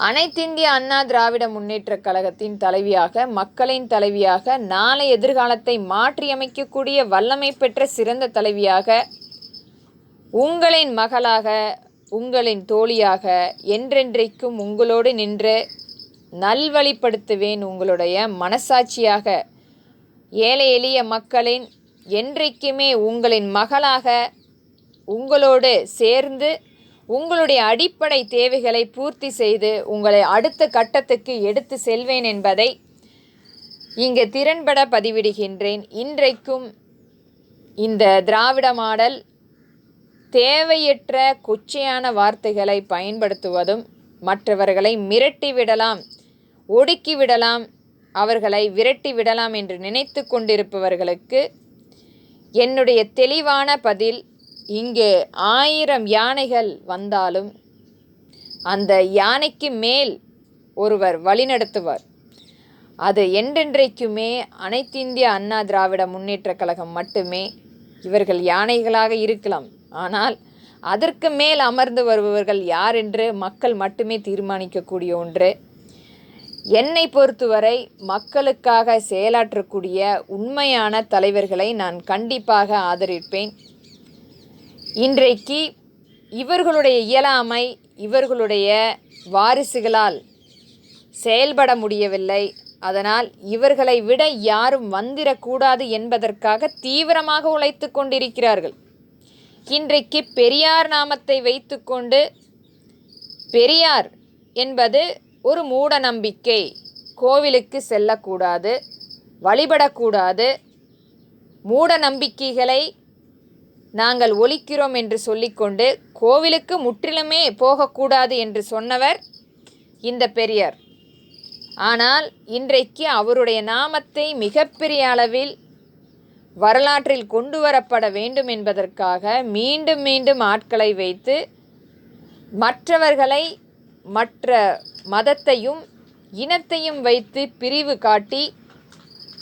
அனைத்திந்திய அண்ணா திராவிட முன்னேற்ற கழகத்தின் தலைவியாக மக்களின் தலைவியாக நாளை எதிர்காலத்தை மாற்றியமைக்கக்கூடிய வல்லமை பெற்ற சிறந்த தலைவியாக உங்களின் மகளாக உங்களின் தோழியாக என்றென்றைக்கும் உங்களோடு நின்று நல்வழிப்படுத்துவேன் உங்களுடைய மனசாட்சியாக. ஏழை எளிய மக்களின் என்றைக்குமே உங்களின் மகளாக உங்களோடு சேர்ந்து உங்களுடைய அடிப்படை தேவைகளை பூர்த்தி செய்து உங்களை அடுத்த கட்டத்துக்கு எடுத்து செல்வேன் என்பதை இங்கு திறன்பட பதிவிடுகின்றேன். இன்றைக்கும் இந்த திராவிட மாடல் தேவையற்ற கொச்சையான வார்த்தைகளை பயன்படுத்துவதும் மற்றவர்களை மிரட்டி விடலாம் ஒடுக்கி விடலாம் அவர்களை விரட்டி விடலாம் என்று நினைத்து கொண்டிருப்பவர்களுக்கு என்னுடைய தெளிவான பதில் இங்கே ஆயிரம் யானைகள் வந்தாலும் அந்த யானைக்கு மேல் ஒருவர் வழிநடத்துவார். அது என்றென்றைக்குமே அனைத்திந்திய அண்ணா திராவிட முன்னேற்றக் கழகம் மட்டுமே இவர்கள் யானைகளாக இருக்கலாம். ஆனால் அதற்கு மேல் அமர்ந்து வருபவர்கள் யார் என்று மக்கள் மட்டுமே தீர்மானிக்கக்கூடிய ஒன்று. என்னை பொறுத்தவரை மக்களுக்காக செயலாற்றக்கூடிய உண்மையான தலைவர்களை நான் கண்டிப்பாக ஆதரிப்பேன். இன்றைக்கு இவர்களுடைய இயலாமை இவர்களுடைய வாரிசுகளால் செயல்பட முடியவில்லை. அதனால் இவர்களை விட யாரும் வந்திடக்கூடாது என்பதற்காக தீவிரமாக உழைத்து கொண்டிருக்கிறார்கள். இன்றைக்கு பெரியார் நாமத்தை வைத்துக்கொண்டு பெரியார் என்பது ஒரு மூட நம்பிக்கை. கோவிலுக்கு செல்லக்கூடாது வழிபடக்கூடாது. மூட நம்பிக்கைகளை நாங்கள் ஒழிக்கிறோம் என்று சொல்லிக்கொண்டு கோவிலுக்கு முற்றிலுமே போகக்கூடாது என்று சொன்னவர் இந்த பெரியார். ஆனால் இன்றைக்கு அவருடைய நாமத்தை மிகப்பெரிய அளவில் வரலாற்றில் கொண்டு வரப்பட வேண்டும் என்பதற்காக மீண்டும் மீண்டும் ஆட்களை வைத்து மற்றவர்களை மற்ற மதத்தையும் இனத்தையும் வைத்து பிரிவு காட்டி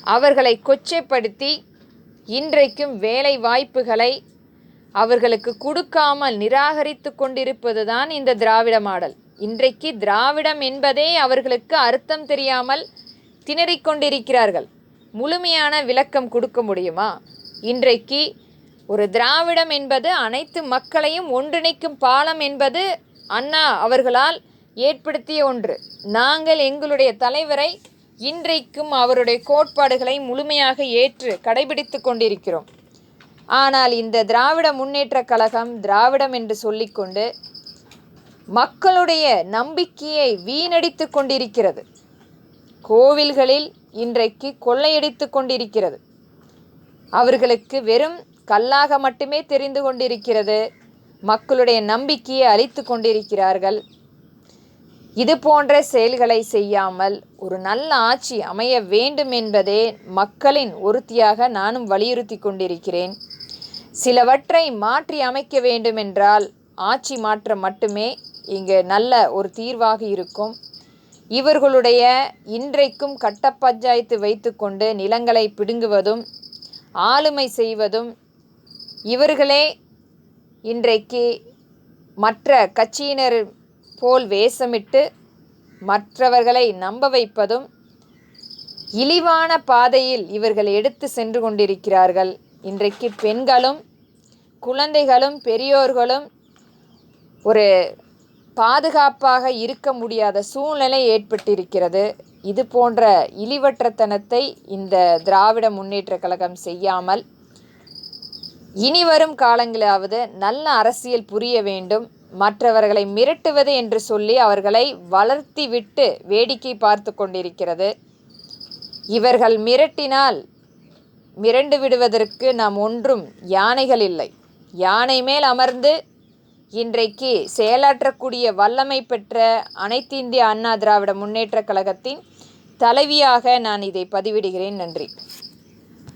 அவர்களை கொச்சைப்படுத்தி இன்றைக்கும் வேலை வாய்ப்புகளை அவர்களுக்கு கொடுக்காமல் நிராகரித்து கொண்டிருப்பது தான் இந்த திராவிட மாடல். இன்றைக்கு திராவிடம் என்பதே அவர்களுக்கு அர்த்தம் தெரியாமல் திணறிக் கொண்டிருக்கிறார்கள். முழுமையான விளக்கம் கொடுக்க முடியுமா? இன்றைக்கு ஒரு திராவிடம் என்பது அனைத்து மக்களையும் ஒன்றிணைக்கும் பாலம் என்பது அண்ணா அவர்களால் ஏற்படுத்திய ஒன்று. நாங்கள் எங்களுடைய தலைவரை இன்றைக்கும் அவருடைய கோட்பாடுகளை முழுமையாக ஏற்று கடைபிடித்து கொண்டிருக்கிறோம். ஆனால் இந்த திராவிட முன்னேற்ற கழகம் திராவிடம் என்று சொல்லிக்கொண்டு மக்களுடைய நம்பிக்கையை வீணடித்து கொண்டிருக்கிறது. கோவில்களில் இன்றைக்கு கொள்ளையடித்து கொண்டிருக்கிறது. அவர்களுக்கு வெறும் கல்லாக மட்டுமே தெரிந்து கொண்டிருக்கிறது. மக்களுடைய நம்பிக்கையை அழித்து கொண்டிருக்கிறார்கள். இது போன்ற செயல்களை செய்யாமல் ஒரு நல்ல ஆட்சி அமைய வேண்டும் என்பதே மக்களின் ஒருத்தியாக நானும் வலியுறுத்தி கொண்டிருக்கிறேன். சிலவற்றை மாற்றி அமைக்க வேண்டுமென்றால் ஆட்சி மாற்றம் மட்டுமே இங்கு நல்ல ஒரு தீர்வாக இருக்கும். இவர்களுடைய இன்றைக்கும் கட்ட பஞ்சாயத்து வைத்துக்கொண்டு நிலங்களை பிடுங்குவதும் ஆளுமை செய்வதும் இவர்களே இன்றைக்கு மற்ற கட்சியினர் போல் வேஷமிட்டு மற்றவர்களை நம்ப வைப்பதும் இழிவான பாதையில் இவர்கள் எடுத்து சென்று கொண்டிருக்கிறார்கள். இன்றைக்கு பெண்களும் குழந்தைகளும் பெரியோர்களும் ஒரு பாதுகாப்பாக இருக்க முடியாத சூழ்நிலை ஏற்பட்டிருக்கிறது. இது போன்ற இழிவற்றத்தனத்தை இந்த திராவிட முன்னேற்ற கழகம் செய்யாமல் இனி வரும் காலங்களாவது நல்ல அரசியல் புரிய வேண்டும். மற்றவர்களை மிரட்டுவது என்று சொல்லி அவர்களை வளர்த்தி விட்டு வேடிக்கை பார்த்து கொண்டிருக்கிறது. இவர்கள் மிரட்டினால் மிரண்டு விடுவதற்கு நாம் ஒன்றும் யானைகள் இல்லை. யானை மேல் அமர்ந்து இன்றைக்கு செயலாற்றக்கூடிய வல்லமை பெற்ற அனைத்து இந்திய அண்ணா திராவிட முன்னேற்றக் கழகத்தின் தலைவியாக நான் இதை பதிவிடுகிறேன். நன்றி.